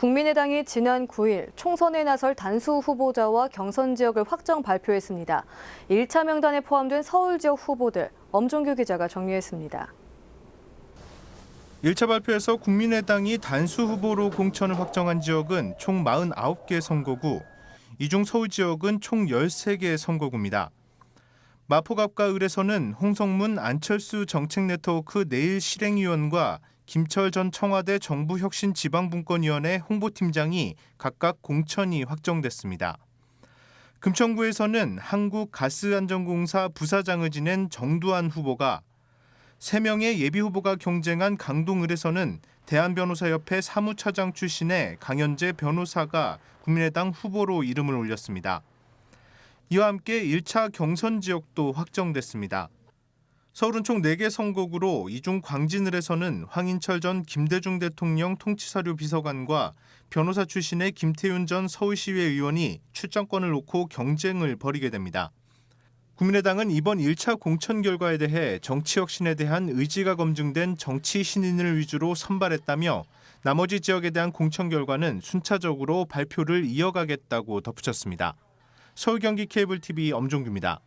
국민의당이 지난 9일 총선에 나설 단수 후보자와 경선 지역을 확정 발표했습니다. 1차 명단에 포함된 서울 지역 후보들 엄종규 기자가 정리했습니다. 1차 발표에서 국민의당이 단수 후보로 공천을 확정한 지역은 총 49개 선거구, 이 중 서울 지역은 총 13개 선거구입니다. 마포갑과 을에서는 홍성문 안철수 정책네트워크 내일 실행위원과 김철 전 청와대 정부혁신지방분권위원회 홍보팀장이 각각 공천이 확정됐습니다. 금천구에서는 한국가스안전공사 부사장을 지낸 정두환 후보가 3명의 예비 후보가 경쟁한 강동을에서는 대한변호사협회 사무차장 출신의 강현재 변호사가 국민의당 후보로 이름을 올렸습니다. 이와 함께 1차 경선 지역도 확정됐습니다. 서울은 총 4개 선거구로 이중 광진을에서는 황인철 전 김대중 대통령 통치사료 비서관과 변호사 출신의 김태윤 전 서울시의회 의원이 출정권을 놓고 경쟁을 벌이게 됩니다. 국민의당은 이번 1차 공천 결과에 대해 정치 혁신에 대한 의지가 검증된 정치 신인을 위주로 선발했다며 나머지 지역에 대한 공천 결과는 순차적으로 발표를 이어가겠다고 덧붙였습니다. 서울 경기 케이블 TV 엄종규입니다.